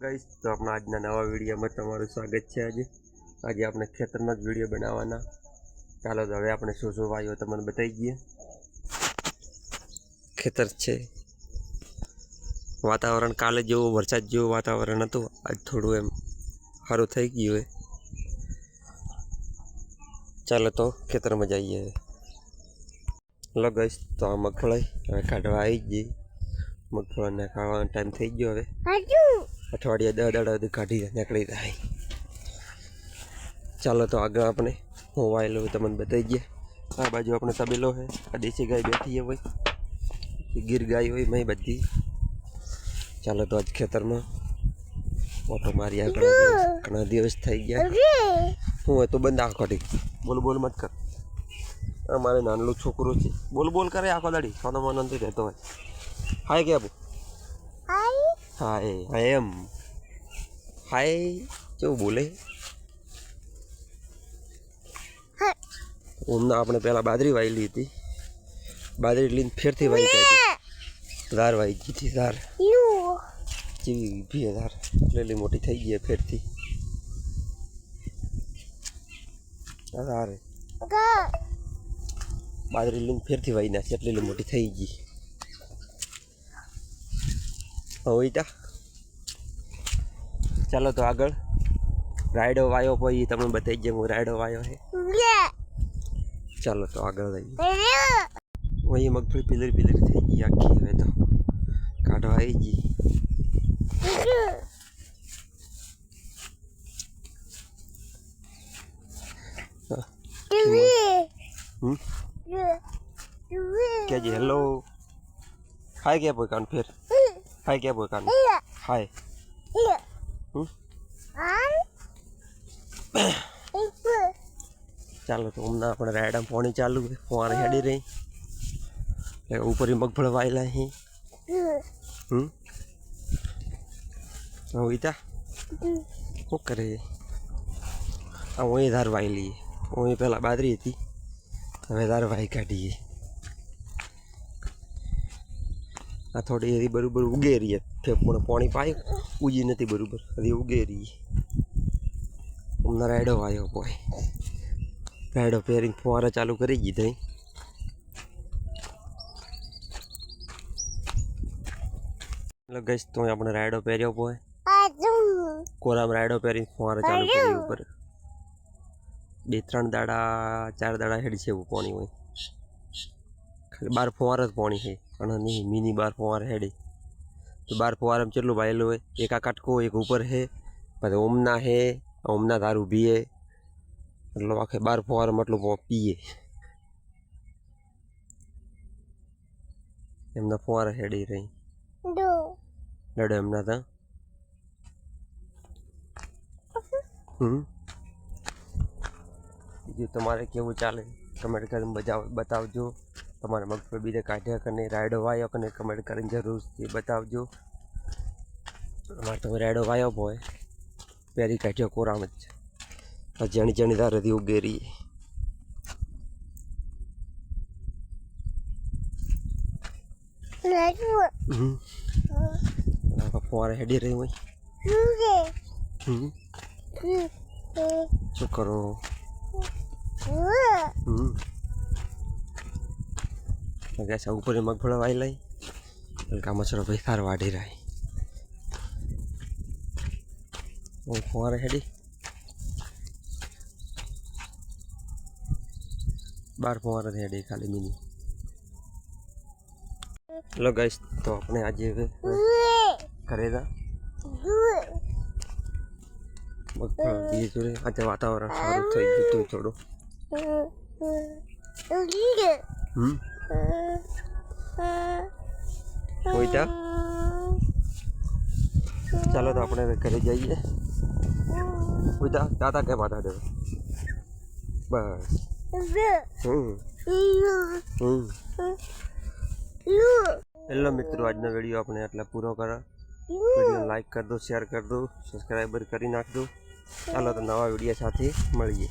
Guys તો આપણા આજના નવા વિડીયોમાં તમારું સ્વાગત છે આજે. આજે આપણે ખેતરના જ વીડિયો બનાવવાના. ચાલો તો હવે આપણે શું શું વાયો તમને બતાવી દઈએ. ખેતર છે. વાતાવરણ કાલે જેવું, વરસાદ જેવું વાતાવરણ હતું. આજ થોડું એમ સારું થઈ ગયું હોય ચાલો તો ખેતરમાં જઈએ. હલો ગઈશ તો આ મગફળી હવે કાઢવા આવી જ જઈ મગફળીને ખાવાનો ટાઈમ થઈ ગયો હવે. અઠવાડિયા દસ દાડા સુધી કાઢી નીકળી જાય. ચાલો તો આગળ આપણે હું વાયેલો તમને બતાવી ગયા આ બાજુ આપણે તબેલો છે. આ દેશી ગાય બેઠી હોય ગીર ગાય હોય મેં બધી. ચાલો તો આજ ખેતરમાં ઓટો મારી આગળ ઘણા દિવસ થઈ ગયા. હું હોય તો બંધ આખો ઠીક બોલ બોલ મત કર. મારે નાનલું છોકરું છે. બોલ બોલ કરે આખો દાડી. સોનો મન નથી રહેતો હોય. હાય કે આપું હાય હાય એમ હાય કેવું બોલે. ઓમના આપણે પહેલાં બાદરી વાયેલી હતી. બાજરી લઈને ફેરથી વાઈ કાઢી. ધાર વાઈ ગઈ હતી ધાર. જેવી ઊભી ધાર. લેલી મોટી થઈ ગઈ ફેરથી. ધાર બાજરી લઈને ફેરથી વાઈ નાખી એટલી મોટી થઈ ગઈ. તા ચાલો તો આગળ. રાયડો વાયો પછી તમને બતાવી દઈએ હું રાયડો વાયો છે ચાલો તો આગળ લઈ અહીં મગફળી પીલર પીલર થઈ ગઈ આખી હવે તો. કાઢવા આવી ગઈ. કેજી હેલો હાય કે બોય કાન ફેર? હાય કે બોય કાન હાય હમ? ચાલો તો હમણાં આપણે રાયડા પાણી ચાલુ છે. ફુવારે હેડી રહી. એટલે ઉપર મગફળ વાયેલા અહીં હમ? શું કરે આ હું ધાર વાઈ લઈએ હું પહેલાં બાદરી હતી. હવે ધાર વાઈ કાઢીએ આ થોડી એરી બરોબર ઉગે રહીએ ફેફણ પાણી પાય ઉજી નથી બરાબર. હજી ઉગે રહીએ હમણાં રાયડો આવ્યો કોઈ. રાયડો પહેરીને ફુવારા ચાલુ કરી દીધા એટલે તો આપણે રાયડો પહેર્યો હોય કોરામ રાયડો પહેરીને ફુવારા ચાલુ કરી ઉપર. બે ત્રણ દાડા, ચાર દાડા હેડ છે એવું પાણી હોય. બાર ફુવાર જ પાણી છે. અને નહીં મિની બાર ફુવાર હેડી. તો બાર ફુવારામાં કેટલું ભાયેલું હોય? એક આ કાટકો એક ઉપર છે. પછી ઓમના છે. ઓમના ધાર ઊભી હે એટલે આખે બાર ફુવારામાં એટલું પો- પીએ. એમના ફુવારા હેડી રહી. લડે એમના તા. હમ. બીજું તમારે કેવું ચાલે? કમેન્ટ કરીને બજાવ બતાવજો. તમારે મગફળી બીજે કાઢ્યા કે નહીં રાયડો વાયો કે નહીં કમેન્ટ કરીને જરૂરથી બતાવજો. અમારે તમે રાયડો વાયો હોય પહેરી કાઢ્યો કોરામ જ. જણી જણી હતી ઉગેરી. ફુવારે હેડી રહી હોય. શું કરો? હમ. ગેસ ઉપર મગફળ વાઈ લઈ હલકા મચ્છરો ભાઈ વાઢી રહી હું ફુવારે હેડી. બાર ફુવારે હેડી ખાલી મિની લો ગાઈસ, તો આપણે આજે ઘરે તા મગફળ આજે વાતાવરણ સારું થઈ ગયું હતું થોડું. હમ. હોઈતા ચાલો તો આપણે ઘરે જઈએ. હોઈતા દાદા કે માતા દેવ બસ. હેલો મિત્રો, આજનો વીડિયો આપણે આટલા પૂરો કરો. વીડિયો લાઈક કરી દો શેર કરી દો સબસ્ક્રાઈબર કરી નાખજો. ચાલો તો નવા વીડિયો સાથે મળીએ.